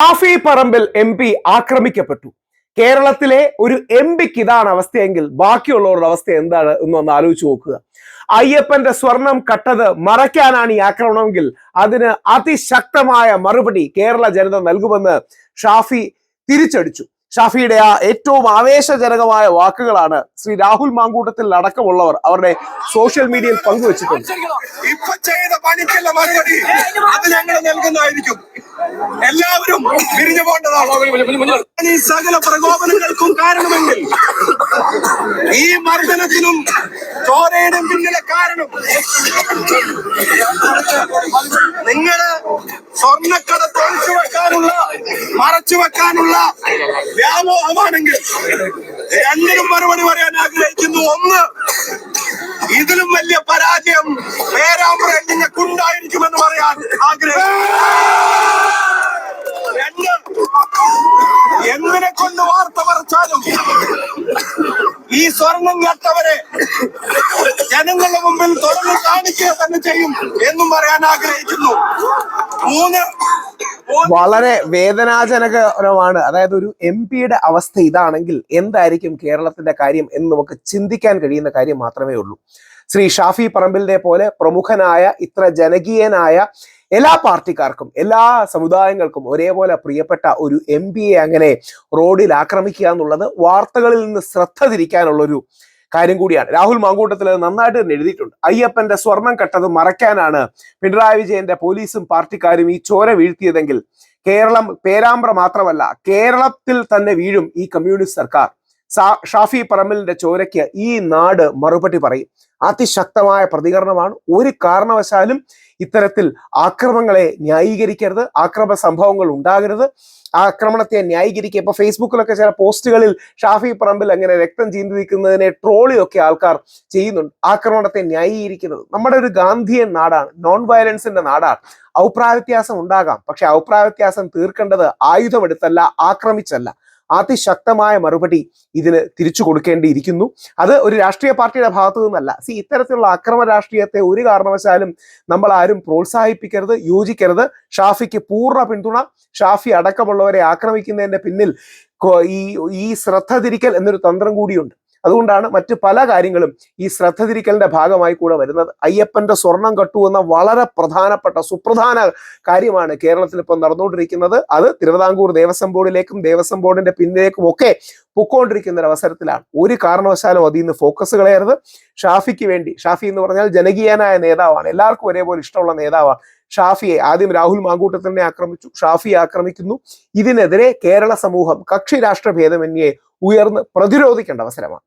Shafi Parambil M P ആക്രമിക്കപ്പെട്ടു. കേരളത്തിലെ ഒരു എം പിക്ക് ഇതാണ് അവസ്ഥയെങ്കിൽ ബാക്കിയുള്ളവരുടെ അവസ്ഥ എന്താണ് എന്ന് എന്നൊന്ന് ആലോചിച്ച് നോക്കുക. അയ്യപ്പന്റെ സ്വർണം കട്ടത് മറയ്ക്കാനാണ് ഈ ആക്രമണമെങ്കിൽ അതിന് അതിശക്തമായ മറുപടി കേരള ജനത നൽകുമെന്ന് ഷാഫി തിരിച്ചടിച്ചു. ഷാഫിയുടെ ആ ഏറ്റവും ആവേശജനകമായ വാക്കുകളാണ് ശ്രീ രാഹുൽ മാങ്കൂട്ടത്തിൽ അടക്കമുള്ളവർ അവരുടെ സോഷ്യൽ മീഡിയയിൽ പങ്കുവച്ചിട്ടുണ്ട് ഇപ്പൊ ചെയ്ത പണിക്കുള്ള മറുപടി. അത് ഞങ്ങൾ നൽകുന്നതായിരിക്കും. പിരിഞ്ഞു പോകേണ്ടതാണ് ഈ സകല പ്രകോപനങ്ങൾക്കും കാരണമെങ്കിൽ ഈ മർദ്ദനത്തിനും ചോരയുടെ പിന്നിലെ കാരണം നിങ്ങൾ സ്വർണക്കടത്ത് ഒഴിച്ചു വെക്കാനുള്ള മറച്ചു വെക്കാനുള്ള വ്യാമോഹമാണെങ്കിൽ രണ്ടിനും മറുപടി പറയാൻ ആഗ്രഹിക്കുന്നു. ഒന്ന് ഇതിലും വലിയ പരാജയം പേരാമ്പ്രയിൽ നിങ്ങൾക്കുണ്ടായിരിക്കുമെന്ന് പറയാൻ ആഗ്രഹിക്കുന്നു. ഈ സ്വർണം കേട്ടവരെ ജനങ്ങളുടെ മുമ്പിൽ തുറന്നു കാണിക്കുക തന്നെ ചെയ്യും എന്നും പറയാൻ ആഗ്രഹിക്കുന്നു. മൂന്ന് വളരെ വേദനാജനകരമാണ്. അതായത് ഒരു എം പിയുടെ അവസ്ഥ ഇതാണെങ്കിൽ എന്തായിരിക്കും കേരളത്തിന്റെ കാര്യം എന്ന് നമുക്ക് ചിന്തിക്കാൻ കഴിയുന്ന കാര്യം മാത്രമേ ഉള്ളൂ. ശ്രീ ഷാഫി പറമ്പിലിനെ പോലെ പ്രമുഖനായ ഇത്ര ജനകീയനായ എല്ലാ പാർട്ടിക്കാർക്കും എല്ലാ സമുദായങ്ങൾക്കും ഒരേപോലെ പ്രിയപ്പെട്ട ഒരു എം അങ്ങനെ റോഡിൽ ആക്രമിക്കുക എന്നുള്ളത് വാർത്തകളിൽ നിന്ന് ശ്രദ്ധ തിരിക്കാനുള്ളൊരു കാര്യം കൂടിയാണ്. രാഹുൽ മാങ്കൂട്ടത്തിൽ നന്നായിട്ട് തന്നെ എഴുതിയിട്ടുണ്ട്. അയ്യപ്പന്റെ സ്വർണം കട്ടത് മറയ്ക്കാനാണ് പിണറായി വിജയന്റെ പോലീസും പാർട്ടിക്കാരും ഈ ചോര വീഴ്ത്തിയതെങ്കിൽ കേരളം പേരാമ്പ്ര മാത്രമല്ല കേരളത്തിൽ തന്നെ വീഴും ഈ കമ്മ്യൂണിസ്റ്റ് സർക്കാർ. ഷാഫി പറമ്പലിന്റെ ചോരയ്ക്ക് ഈ നാട് മറുപടി പറയും. അതിശക്തമായ പ്രതികരണമാണ്. ഒരു കാരണവശാലും ഇത്തരത്തിൽ ആക്രമങ്ങളെ ന്യായീകരിക്കരുത് ആക്രമ സംഭവങ്ങൾ ഉണ്ടാകരുത്. ആക്രമണത്തെ ന്യായീകരിക്കുക. ഇപ്പൊ ഫേസ്ബുക്കിലൊക്കെ ചില പോസ്റ്റുകളിൽ ഷാഫി പറമ്പിൽ അങ്ങനെ രക്തം ചീന്തി നിൽക്കുന്നതിനെ ട്രോളിയൊക്കെ ആൾക്കാർ ചെയ്യുന്നുണ്ട്. ആക്രമണത്തെ ന്യായീകരിക്കുന്നത് നമ്മുടെ ഒരു ഗാന്ധിയൻ നാടാണ്. നോൺ വയലൻസിന്റെ നാടാണ്. അഭിപ്രായ വ്യത്യാസം ഉണ്ടാകാം. പക്ഷെ അഭിപ്രായ വ്യത്യാസം തീർക്കേണ്ടത് ആയുധമെടുത്തല്ല ആക്രമിച്ചല്ല. അതിശക്തമായ മറുപടി ഇതിന് തിരിച്ചു കൊടുക്കേണ്ടിയിരിക്കുന്നു. അത് ഒരു രാഷ്ട്രീയ പാർട്ടിയുടെ ഭാഗത്തു നിന്നല്ല. സി ഇത്തരത്തിലുള്ള അക്രമ രാഷ്ട്രീയത്തെ ഒരു കാരണവശാലും നമ്മൾ ആരും പ്രോത്സാഹിപ്പിക്കരുത് യോജിക്കരുത്. ഷാഫിക്ക് പൂർണ പിന്തുണ ഷാഫി അടക്കമുള്ളവരെ ആക്രമിക്കുന്നതിന്റെ പിന്നിൽ ഈ ഈ ശ്രദ്ധ തിരിക്കൽ എന്നൊരു തന്ത്രം കൂടിയുണ്ട്. അതുകൊണ്ടാണ് മറ്റ് പല കാര്യങ്ങളും ഈ ശ്രദ്ധ തിരിക്കലിന്റെ ഭാഗമായി കൂടെ വരുന്നത്. അയ്യപ്പന്റെ സ്വർണം കട്ടു എന്ന വളരെ പ്രധാനപ്പെട്ട സുപ്രധാന കാര്യമാണ് കേരളത്തിൽ ഇപ്പം നടന്നുകൊണ്ടിരിക്കുന്നത്. അത് തിരുവിതാംകൂർ ദേവസ്വം ബോർഡിലേക്കും ദേവസ്വം ബോർഡിന്റെ പിന്നിലേക്കും ഒക്കെ പൊക്കോണ്ടിരിക്കുന്ന ഒരു അവസരത്തിലാണ് ഒരു കാരണവശാലും അതിൽ നിന്ന് ഫോക്കസ് കളയരുത്. ഷാഫിക്ക് വേണ്ടി ഷാഫി എന്ന് പറഞ്ഞാൽ ജനകീയനായ നേതാവാണ്. എല്ലാവർക്കും ഒരേപോലെ ഇഷ്ടമുള്ള നേതാവാണ്. ഷാഫിയെ ആദ്യം രാഹുൽ മാങ്കൂട്ടത്തിനെ ആക്രമിച്ചു ഷാഫിയെ ആക്രമിക്കുന്നു. ഇതിനെതിരെ കേരള സമൂഹം കക്ഷി രാഷ്ട്ര ഭേദമന്യെ ഉയർന്ന് പ്രതിരോധിക്കേണ്ട അവസരമാണ്.